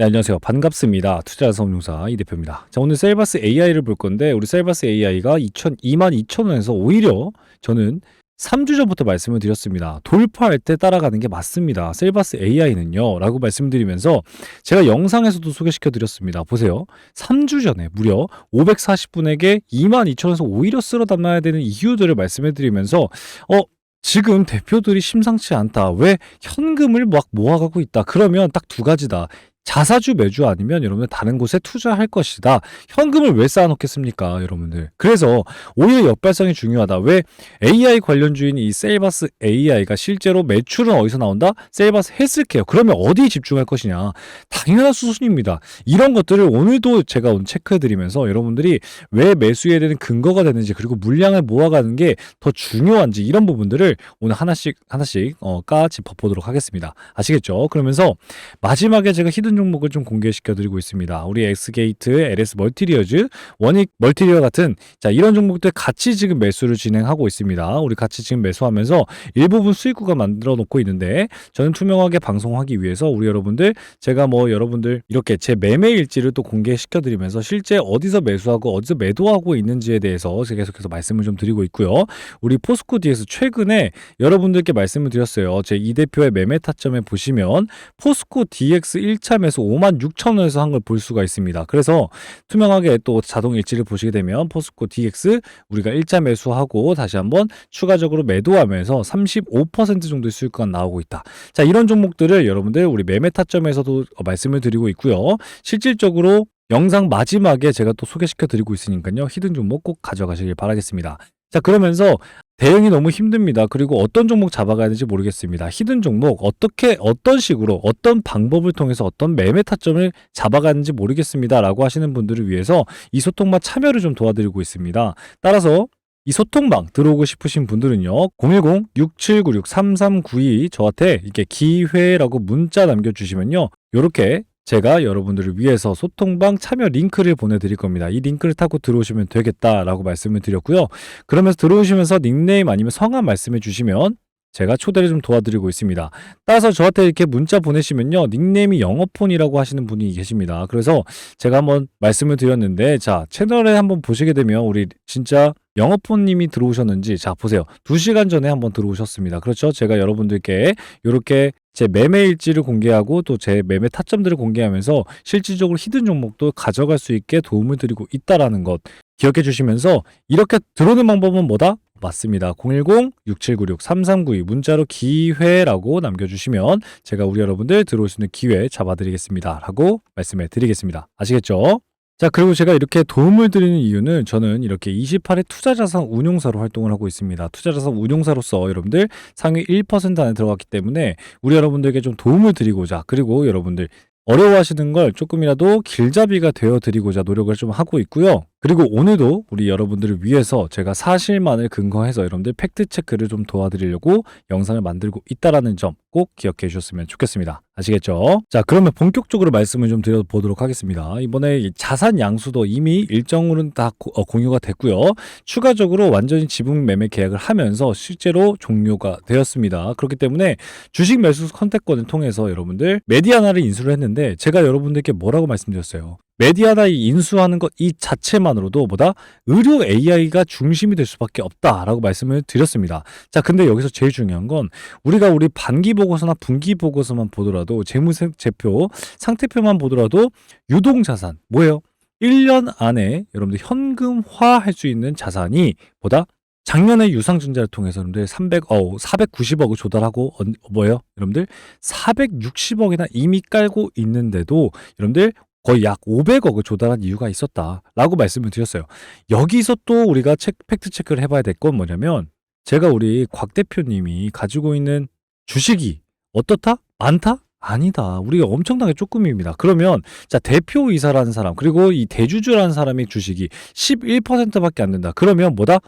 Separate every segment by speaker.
Speaker 1: 네, 안녕하세요. 반갑습니다. 투자자산업용사 이 대표입니다. 자, 오늘 셀바스 AI를 볼 건데 우리 셀바스 AI가 2천 22,000원에서 오히려 저는 3주 전부터 말씀을 드렸습니다. 돌파할 때 따라가는 게 맞습니다. 셀바스 AI는요. 라고 말씀드리면서 제가 영상에서도 소개시켜 드렸습니다. 보세요. 3주 전에 무려 540분에게 22,000원에서 오히려 쓸어 담아야 되는 이유들을 말씀해 드리면서 어 지금 대표들이 심상치 않다. 왜 현금을 막 모아가고 있다. 그러면 딱 두 가지다. 자사주 매주 아니면 여러분들 다른 곳에 투자할 것이다. 현금을 왜 쌓아놓겠습니까, 여러분들? 그래서 오히려 역발상이 중요하다. 왜 AI 관련주인 이 셀바스 AI가 실제로 매출은 어디서 나온다? 셀바스 헬스케어. 그러면 어디에 집중할 것이냐? 당연한 수순입니다. 이런 것들을 오늘도 제가 오늘 체크해드리면서 여러분들이 왜 매수해야 되는 근거가 되는지 그리고 물량을 모아가는 게 더 중요한지 이런 부분들을 오늘 하나씩 하나씩 어, 까 짚어보도록 하겠습니다. 아시겠죠? 그러면서 마지막에 제가 히든 종목을 좀 공개시켜 드리고 있습니다. 우리 엑스게이트, LS 멀티리어즈, 원익 멀티리어 같은 자 이런 종목들 같이 지금 매수를 진행하고 있습니다. 우리 같이 지금 매수하면서 일부분 수익구가 만들어 놓고 있는데 저는 투명하게 방송하기 위해서 우리 여러분들 제가 뭐 여러분들 이렇게 제 매매 일지를 또 공개시켜 드리면서 실제 어디서 매수하고 어디서 매도하고 있는지에 대해서 계속해서 말씀을 좀 드리고 있고요. 우리 포스코 DS 최근에 여러분들께 말씀을 드렸어요. 제 이 대표의 매매 타점에 보시면 포스코 DX 1차 매수 5만 6천 원에서 한 걸 볼 수가 있습니다. 그래서 투명하게 또 자동 일지를 보시게 되면 포스코 DX 우리가 1차 매수하고 다시 한번 추가적으로 매도하면서 35% 정도의 수익가 나오고 있다. 자, 이런 종목들을 여러분들 우리 매매 타점에서도 말씀을 드리고 있고요. 실질적으로 영상 마지막에 제가 또 소개시켜 드리고 있으니까요. 히든 종목 꼭 가져가시길 바라겠습니다. 자, 그러면서 대응이 너무 힘듭니다. 그리고 어떤 종목 잡아가야 되는지 모르겠습니다. 히든 종목 어떻게 어떤 식으로 어떤 방법을 통해서 어떤 매매 타점을 잡아가는지 모르겠습니다. 라고 하시는 분들을 위해서 이 소통방 참여를 좀 도와드리고 있습니다. 따라서 이 소통방 들어오고 싶으신 분들은요. 010-6796-3392 저한테 이렇게 기회라고 문자 남겨주시면요. 요렇게 제가 여러분들을 위해서 소통방 참여 링크를 보내드릴 겁니다. 이 링크를 타고 들어오시면 되겠다라고 말씀을 드렸고요. 그러면서 들어오시면서 닉네임 아니면 성함 말씀해 주시면 제가 초대를 좀 도와드리고 있습니다. 따라서 저한테 이렇게 문자 보내시면요. 닉네임이 영어폰이라고 하시는 분이 계십니다. 그래서 제가 한번 말씀을 드렸는데 자, 채널에 한번 보시게 되면 우리 진짜 영어폰님이 들어오셨는지 자 보세요. 2시간 전에 한번 들어오셨습니다. 그렇죠? 제가 여러분들께 이렇게 제 매매 일지를 공개하고 또 제 매매 타점들을 공개하면서 실질적으로 히든 종목도 가져갈 수 있게 도움을 드리고 있다라는 것 기억해 주시면서 이렇게 들어오는 방법은 뭐다? 맞습니다. 010-6796-3392 문자로 기회라고 남겨주시면 제가 우리 여러분들 들어올 수 있는 기회 잡아드리겠습니다. 라고 말씀해 드리겠습니다. 아시겠죠? 자, 그리고 제가 이렇게 도움을 드리는 이유는 저는 이렇게 28회 투자자산 운용사로 활동을 하고 있습니다. 투자자산 운용사로서 여러분들 상위 1% 안에 들어갔기 때문에 우리 여러분들께 좀 도움을 드리고자 그리고 여러분들 어려워하시는 걸 조금이라도 길잡이가 되어 드리고자 노력을 좀 하고 있고요. 그리고 오늘도 우리 여러분들을 위해서 제가 사실만을 근거해서 여러분들 팩트 체크를 좀 도와드리려고 영상을 만들고 있다라는 점 꼭 기억해 주셨으면 좋겠습니다. 아시겠죠? 자, 그러면 본격적으로 말씀을 좀 드려보도록 하겠습니다. 이번에 이 자산 양수도 이미 일정으로는 다 고- 어, 공유가 됐고요. 추가적으로 완전히 지분 매매 계약을 하면서 실제로 종료가 되었습니다. 그렇기 때문에 주식 매수 선택권을 통해서 여러분들 메디아나를 인수를 했는데 제가 여러분들께 뭐라고 말씀드렸어요? 메디아나 이 인수하는 것 이 자체만으로도 뭐다 의료 AI가 중심이 될 수밖에 없다라고 말씀을 드렸습니다. 자, 근데 여기서 제일 중요한 건 우리가 우리 반기 보고서나 분기 보고서만 보더라도 재무제표 상태표만 보더라도 유동 자산 뭐예요? 1년 안에 여러분들 현금화 할 수 있는 자산이 보다 작년에 유상증자를 통해서 여러분들 300, 어, 490억을 조달하고 어, 뭐예요? 여러분들 460억이나 이미 깔고 있는데도 여러분들 거의 약 500억을 조달한 이유가 있었다라고 말씀을 드렸어요. 여기서 또 우리가 책, 팩트 체크를 해봐야 될 건 뭐냐면 제가 우리 곽 대표님이 가지고 있는 주식이 어떻다? 많다? 아니다. 우리가 엄청나게 조금입니다. 그러면 자 대표이사라는 사람 그리고 이 대주주라는 사람의 주식이 11%밖에 안 된다. 그러면 뭐다?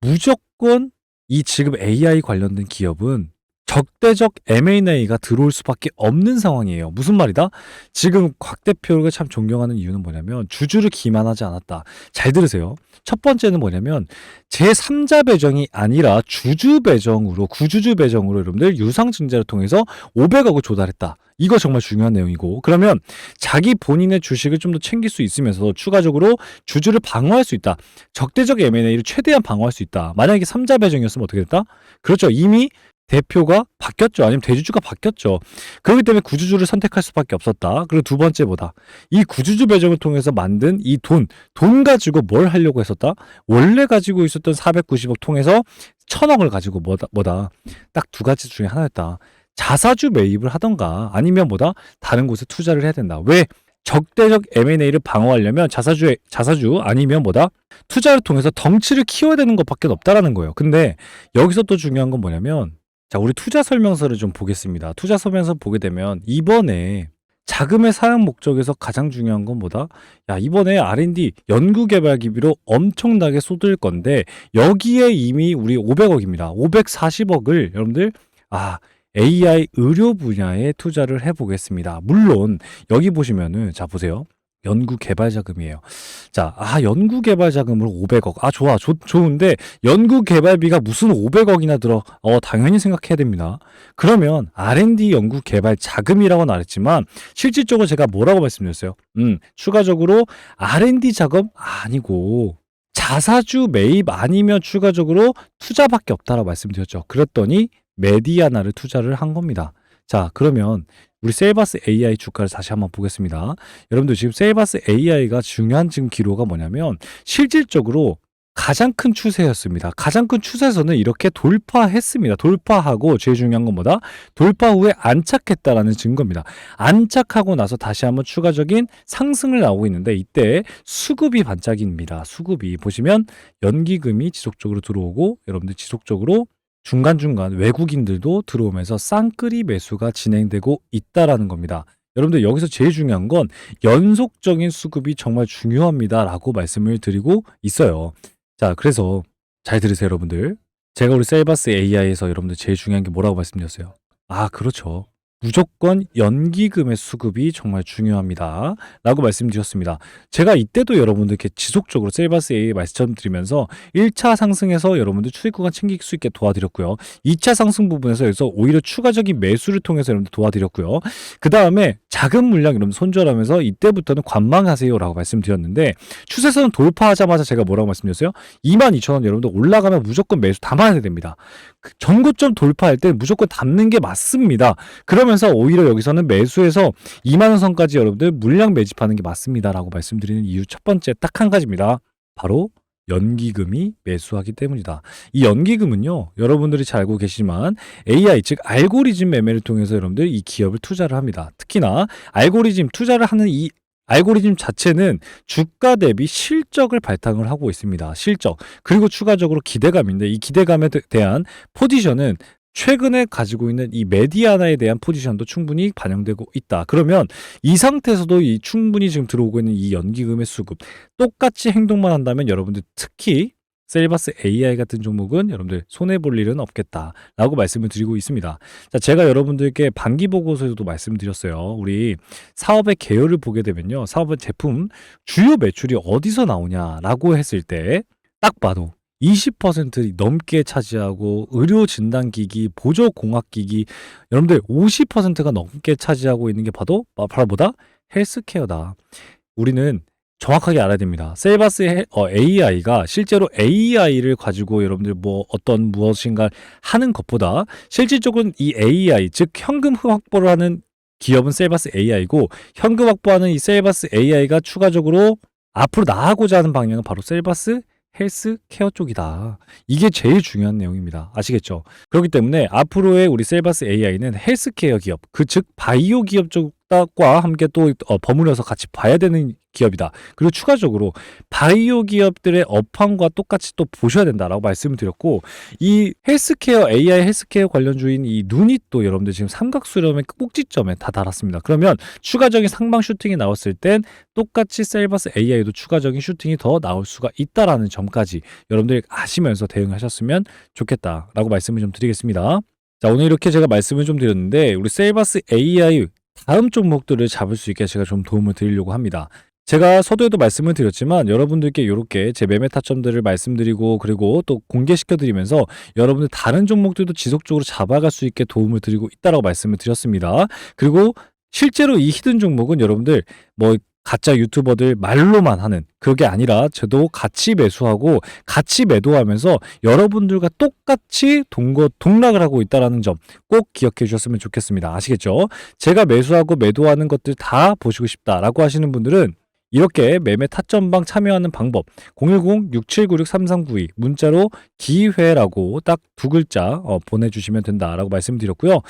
Speaker 1: 무조건 이 지금 AI 관련된 기업은 적대적 M&A가 들어올 수밖에 없는 상황이에요. 무슨 말이다? 지금 곽 대표를 참 존경하는 이유는 뭐냐면 주주를 기만하지 않았다. 잘 들으세요. 첫 번째는 뭐냐면 제3자 배정이 아니라 주주 배정으로 구주주 배정으로 여러분들 유상증자를 통해서 500억을 조달했다. 이거 정말 중요한 내용이고 그러면 자기 본인의 주식을 좀 더 챙길 수 있으면서 추가적으로 주주를 방어할 수 있다. 적대적 M&A를 최대한 방어할 수 있다. 만약에 삼자 배정이었으면 어떻게 됐다? 그렇죠. 이미 대표가 바뀌었죠. 아니면 대주주가 바뀌었죠. 그렇기 때문에 구주주를 선택할 수밖에 없었다. 그리고 두 번째 뭐다? 이 구주주 배정을 통해서 만든 이 돈, 돈 가지고 뭘 하려고 했었다? 원래 가지고 있었던 490억 통해서 천억을 가지고 뭐다? 뭐다? 딱 두 가지 중에 하나였다. 자사주 매입을 하던가 아니면 뭐다? 다른 곳에 투자를 해야 된다. 왜? 적대적 M&A를 방어하려면 자사주 자사주 아니면 뭐다? 투자를 통해서 덩치를 키워야 되는 것밖에 없다라는 거예요. 근데 여기서 또 중요한 건 뭐냐면 자, 우리 투자 설명서를 좀 보겠습니다. 투자 설명서 보게 되면 이번에 자금의 사용 목적에서 가장 중요한 건 뭐다? 야, 이번에 R&D 연구 개발 기비로 엄청나게 쏟을 건데 여기에 이미 우리 500억입니다. 540억을 여러분들 아, AI 의료 분야에 투자를 해 보겠습니다. 물론 여기 보시면은 자 보세요. 연구 개발 자금이에요. 자, 아, 연구 개발 자금으로 500억. 아, 좋아. 좋, 좋은데 연구 개발비가 무슨 500억이나 들어? 어, 당연히 생각해야 됩니다. 그러면 R&D 연구 개발 자금이라고는 안 했지만 실질적으로 제가 뭐라고 말씀드렸어요? 음, 추가적으로 R&D 자금 아니고 자사주 매입 아니면 추가적으로 투자밖에 없다라고 말씀드렸죠. 그랬더니 메디아나를 투자를 한 겁니다. 자, 그러면 우리 셀바스 AI 주가를 다시 한번 보겠습니다. 여러분들 지금 셀바스 AI가 중요한 지금 기로가 뭐냐면 실질적으로 가장 큰 추세였습니다. 가장 큰 추세에서는 이렇게 돌파했습니다. 돌파하고 제일 중요한 건 뭐다? 돌파 후에 안착했다라는 증거입니다. 안착하고 나서 다시 한번 추가적인 상승을 나오고 있는데 이때 수급이 반짝입니다. 수급이 보시면 연기금이 지속적으로 들어오고 여러분들 지속적으로 중간중간 외국인들도 들어오면서 쌍끌이 매수가 진행되고 있다라는 겁니다. 여러분들 여기서 제일 중요한 건 연속적인 수급이 정말 중요합니다라고 말씀을 드리고 있어요. 자, 그래서 잘 들으세요, 여러분들. 제가 우리 셀바스 AI에서 여러분들 제일 중요한 게 뭐라고 말씀드렸어요? 아, 그렇죠. 무조건 연기금의 수급이 정말 중요합니다. 라고 말씀드렸습니다. 제가 이때도 여러분들께 지속적으로 셀바스 A 말씀드리면서 1차 상승에서 여러분들 추익 구간 챙길 수 있게 도와드렸고요. 2차 상승 부분에서 여기서 오히려 추가적인 매수를 통해서 여러분들 도와드렸고요. 그 다음에 자금 물량 여러분 손절하면서 이때부터는 관망하세요 라고 말씀드렸는데 추세선은 돌파하자마자 제가 뭐라고 말씀드렸어요? 22,000원 여러분들 올라가면 무조건 매수 담아야 됩니다. 그 전고점 돌파할 때 무조건 담는 게 맞습니다. 그러면서 오히려 여기서는 매수해서 2만 원 선까지 여러분들 물량 매집하는 게 맞습니다라고 말씀드리는 이유 첫 번째 딱 한 가지입니다. 바로 연기금이 매수하기 때문이다. 이 연기금은요, 여러분들이 잘 알고 계시지만 AI, 즉 알고리즘 매매를 통해서 여러분들 이 기업을 투자를 합니다. 특히나 알고리즘 투자를 하는 이 알고리즘 자체는 주가 대비 실적을 바탕을 하고 있습니다. 실적. 그리고 추가적으로 기대감인데 이 기대감에 대- 대한 포지션은 최근에 가지고 있는 이 메디아나에 대한 포지션도 충분히 반영되고 있다. 그러면 이 상태에서도 이 충분히 지금 들어오고 있는 이 연기금의 수급 똑같이 행동만 한다면 여러분들 특히 셀바스 AI 같은 종목은 여러분들 손해 볼 일은 없겠다라고 말씀을 드리고 있습니다. 자, 제가 여러분들께 반기 보고서에서도 말씀드렸어요. 우리 사업의 계열을 보게 되면요. 사업의 제품 주요 매출이 어디서 나오냐라고 했을 때 딱 봐도 20% 넘게 차지하고 의료 진단 기기, 보조 공학 기기 여러분들 50%가 넘게 차지하고 있는 게 봐도 바로 뭐다? 헬스케어다. 우리는 정확하게 알아야 됩니다. 셀바스 AI가 실제로 AI를 가지고 여러분들 뭐 어떤 무엇인가 하는 것보다 실질적으로 이 AI 즉 현금 확보를 하는 기업은 셀바스 AI고 현금 확보하는 이 셀바스 AI가 추가적으로 앞으로 나아가고자 하는 방향은 바로 셀바스 헬스 케어 쪽이다. 이게 제일 중요한 내용입니다. 아시겠죠? 그렇기 때문에 앞으로의 우리 셀바스 AI는 헬스 케어 기업, 그 즉 바이오 기업 쪽 과 함께 또 어, 버무려서 같이 봐야 되는 기업이다. 그리고 추가적으로 바이오 기업들의 업황과 똑같이 또 보셔야 된다라고 말씀을 드렸고 이 헬스케어 AI 헬스케어 관련주인 이 눈이 또 여러분들 지금 삼각수렴의 꼭지점에 다 달았습니다. 그러면 추가적인 상방 슈팅이 나왔을 땐 똑같이 셀바스 AI도 추가적인 슈팅이 더 나올 수가 있다라는 점까지 여러분들 아시면서 대응하셨으면 좋겠다라고 말씀을 좀 드리겠습니다. 자 오늘 이렇게 제가 말씀을 좀 드렸는데 우리 셀바스 AI 다음 종목들을 잡을 수 있게 제가 좀 도움을 드리려고 합니다. 제가 서두에도 말씀을 드렸지만 여러분들께 이렇게 제 매매 타점들을 말씀드리고 그리고 또 공개시켜 드리면서 여러분들 다른 종목들도 지속적으로 잡아갈 수 있게 도움을 드리고 있다라고 말씀을 드렸습니다. 그리고 실제로 이 히든 종목은 여러분들 뭐 가짜 유튜버들 말로만 하는 그게 아니라 저도 같이 매수하고 같이 매도하면서 여러분들과 똑같이 동거 동락을 하고 있다라는 점 꼭 기억해 주셨으면 좋겠습니다. 아시겠죠? 제가 매수하고 매도하는 것들 다 보시고 싶다라고 하시는 분들은 이렇게 매매 타점방 참여하는 방법 010-6796-3392 문자로 기회라고 딱 두 글자 어, 보내주시면 된다라고 말씀드렸고요.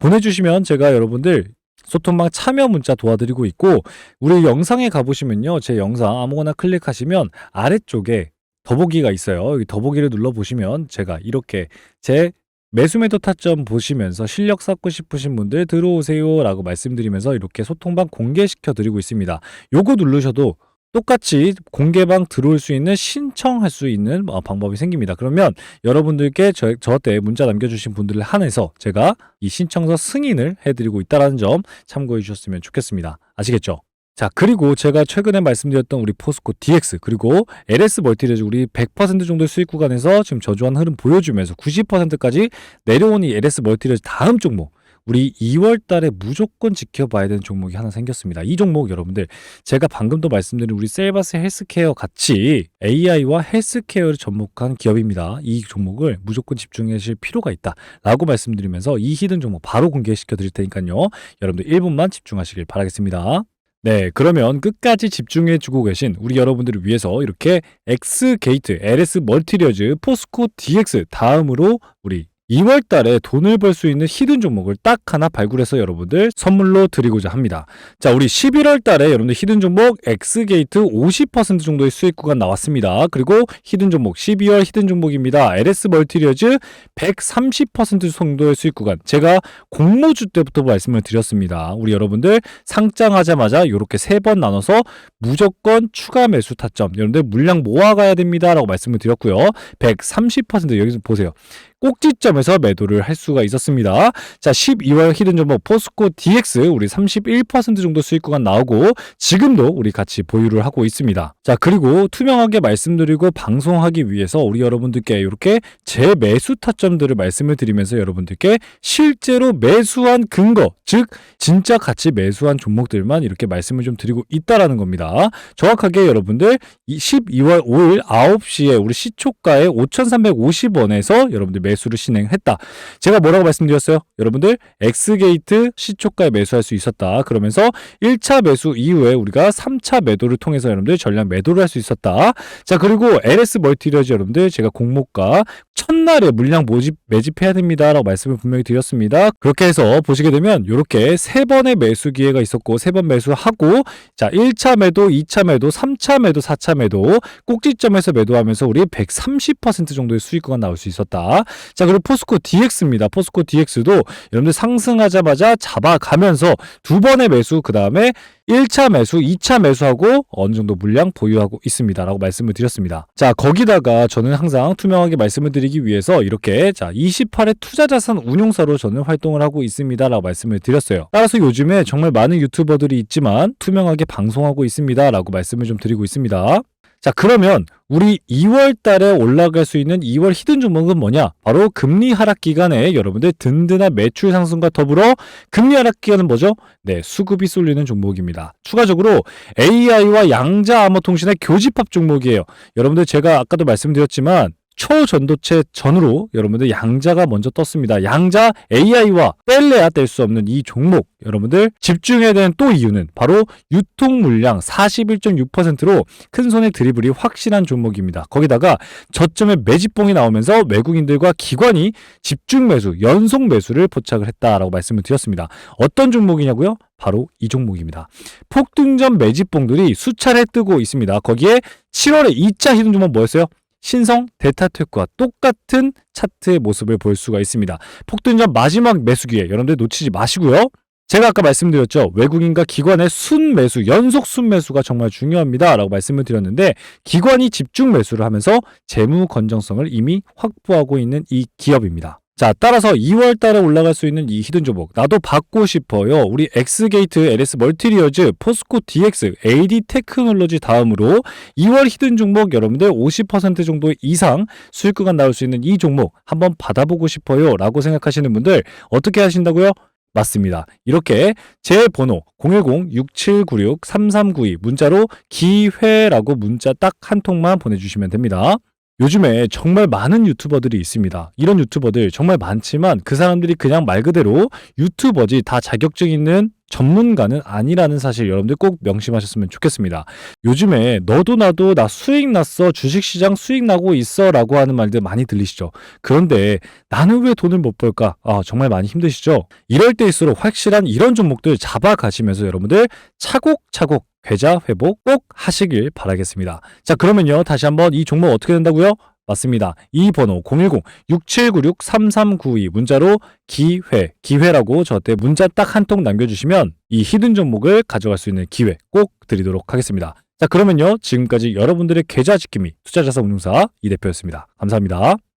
Speaker 1: 보내주시면 제가 여러분들 소통방 참여 문자 도와드리고 있고 우리 영상에 가보시면요 제 영상 아무거나 클릭하시면 아래쪽에 더보기가 있어요. 여기 더보기를 눌러보시면 제가 이렇게 제 매수매도 타점 보시면서 실력 쌓고 싶으신 분들 들어오세요 라고 말씀드리면서 이렇게 소통방 공개시켜 드리고 있습니다. 요거 누르셔도 똑같이 공개방 들어올 수 있는 신청할 수 있는 어, 방법이 생깁니다. 그러면 여러분들께 저, 저때 문자 남겨주신 분들을 한해서 제가 이 신청서 승인을 해드리고 있다는 점 참고해 주셨으면 좋겠습니다. 아시겠죠? 자, 그리고 제가 최근에 말씀드렸던 우리 포스코 DX, 그리고 LS 멀티레즈 우리 100% 정도의 수익 구간에서 지금 저조한 흐름 보여주면서 90%까지 내려온 이 LS 멀티레즈 다음 종목, 우리 2월 달에 무조건 지켜봐야 되는 종목이 하나 생겼습니다. 이 종목 여러분들 제가 방금도 말씀드린 우리 셀바스 헬스케어 같이 AI와 헬스케어를 접목한 기업입니다. 이 종목을 무조건 집중하실 필요가 있다라고 말씀드리면서 이 히든 종목 바로 공개시켜 드릴 테니까요. 여러분들 1분만 집중하시길 바라겠습니다. 네, 그러면 끝까지 집중해 주고 계신 우리 여러분들을 위해서 이렇게 X 게이트, LS 멀티리어즈, 포스코 DX 다음으로 우리 2월 달에 돈을 벌 수 있는 히든 종목을 딱 하나 발굴해서 여러분들 선물로 드리고자 합니다. 자, 우리 11월 달에 여러분들 히든 종목 X게이트 50% 정도의 수익 구간 나왔습니다. 그리고 히든 종목 12월 히든 종목입니다. LS 멀티리어즈 130% 정도의 수익 구간. 제가 공모주 때부터 말씀을 드렸습니다. 우리 여러분들 상장하자마자 이렇게 세 번 나눠서 무조건 추가 매수 타점. 여러분들 물량 모아가야 됩니다라고 말씀을 드렸고요. 130% 여기서 보세요. 꼭지점에서 매도를 할 수가 있었습니다. 자, 12월 히든 종목 포스코 DX 우리 31% 정도 수익 구간 나오고 지금도 우리 같이 보유를 하고 있습니다. 자, 그리고 투명하게 말씀드리고 방송하기 위해서 우리 여러분들께 이렇게 제 매수 타점들을 말씀을 드리면서 여러분들께 실제로 매수한 근거, 즉 진짜 같이 매수한 종목들만 이렇게 말씀을 좀 드리고 있다라는 겁니다. 정확하게 여러분들 12월 5일 9시에 우리 시초가에 5,350원에서 여러분들 매수를 진행했다. 제가 뭐라고 말씀드렸어요? 여러분들 엑스게이트 시초가에 매수할 수 있었다. 그러면서 1차 매수 이후에 우리가 3차 매도를 통해서 여러분들 전량 매도를 할 수 있었다. 자 그리고 LS 멀티리어즈 여러분들 제가 공모가 첫날에 물량 모집 매집해야 됩니다라고 말씀을 분명히 드렸습니다. 그렇게 해서 보시게 되면 이렇게 세 번의 매수 기회가 있었고 세 번 매수하고 자 1차 매도, 2차 매도, 3차 매도, 4차 매도 꼭지점에서 매도하면서 우리 130% 정도의 수익가 나올 수 있었다. 자, 그리고 포스코 DX입니다. 포스코 DX도 여러분들 상승하자마자 잡아가면서 두 번의 매수, 그 다음에 1차 매수, 2차 매수하고 어느 정도 물량 보유하고 있습니다. 라고 말씀을 드렸습니다. 자, 거기다가 저는 항상 투명하게 말씀을 드리기 위해서 이렇게 자, 28회 투자 자산 운용사로 저는 활동을 하고 있습니다. 라고 말씀을 드렸어요. 따라서 요즘에 정말 많은 유튜버들이 있지만 투명하게 방송하고 있습니다. 라고 말씀을 좀 드리고 있습니다. 자, 그러면 우리 2월 달에 올라갈 수 있는 2월 히든 종목은 뭐냐? 바로 금리 하락 기간에 여러분들 든든한 매출 상승과 더불어 금리 하락 기간은 뭐죠? 네, 수급이 쏠리는 종목입니다. 추가적으로 AI와 양자 암호 통신의 교집합 종목이에요. 여러분들 제가 아까도 말씀드렸지만 초전도체 전후로 여러분들 양자가 먼저 떴습니다. 양자 AI와 뗄래야 뗄 수 없는 이 종목 여러분들 집중해야 되는 또 이유는 바로 유통 물량 41.6%로 큰 손의 드리블이 확실한 종목입니다. 거기다가 저점에 매집봉이 나오면서 외국인들과 기관이 집중 매수, 연속 매수를 포착을 했다라고 말씀을 드렸습니다. 어떤 종목이냐고요? 바로 이 종목입니다. 폭등전 매집봉들이 수차례 뜨고 있습니다. 거기에 7월에 2차 히든 종목 뭐였어요? 신성 데타텍과 똑같은 차트의 모습을 볼 수가 있습니다. 폭등전 마지막 매수 기회 여러분들 놓치지 마시고요. 제가 아까 말씀드렸죠. 외국인과 기관의 순 매수, 연속 순 매수가 정말 중요합니다. 라고 말씀을 드렸는데, 기관이 집중 매수를 하면서 재무 건정성을 이미 확보하고 있는 이 기업입니다. 자, 따라서 2월 달에 올라갈 수 있는 이 히든 종목. 나도 받고 싶어요. 우리 엑스게이트, LS 멀티리어즈, 포스코 DX, AD 테크놀로지 다음으로 2월 히든 종목 여러분들 50% 정도 이상 수익구간 나올 수 있는 이 종목 한번 받아보고 싶어요. 라고 생각하시는 분들 어떻게 하신다고요? 맞습니다. 이렇게 제 번호 010-6796-3392 문자로 기회라고 문자 딱 한 통만 보내주시면 됩니다. 요즘에 정말 많은 유튜버들이 있습니다. 이런 유튜버들 정말 많지만 그 사람들이 그냥 말 그대로 유튜버지 다 자격증 있는 전문가는 아니라는 사실 여러분들 꼭 명심하셨으면 좋겠습니다. 요즘에 너도 나도 나 수익 났어 주식시장 수익 나고 있어 라고 하는 말들 많이 들리시죠? 그런데 나는 왜 돈을 못 벌까? 아, 정말 많이 힘드시죠? 이럴 때일수록 확실한 이런 종목들 잡아가시면서 여러분들 차곡차곡 계좌 회복 꼭 하시길 바라겠습니다. 자, 그러면요. 다시 한번 이 종목 어떻게 된다고요? 맞습니다. 이 번호 010-6796-3392 문자로 기회, 기회라고 저한테 문자 딱 한 통 남겨주시면 이 히든 종목을 가져갈 수 있는 기회 꼭 드리도록 하겠습니다. 자, 그러면요. 지금까지 여러분들의 계좌 지킴이 투자자산 운용사 이 대표였습니다. 감사합니다.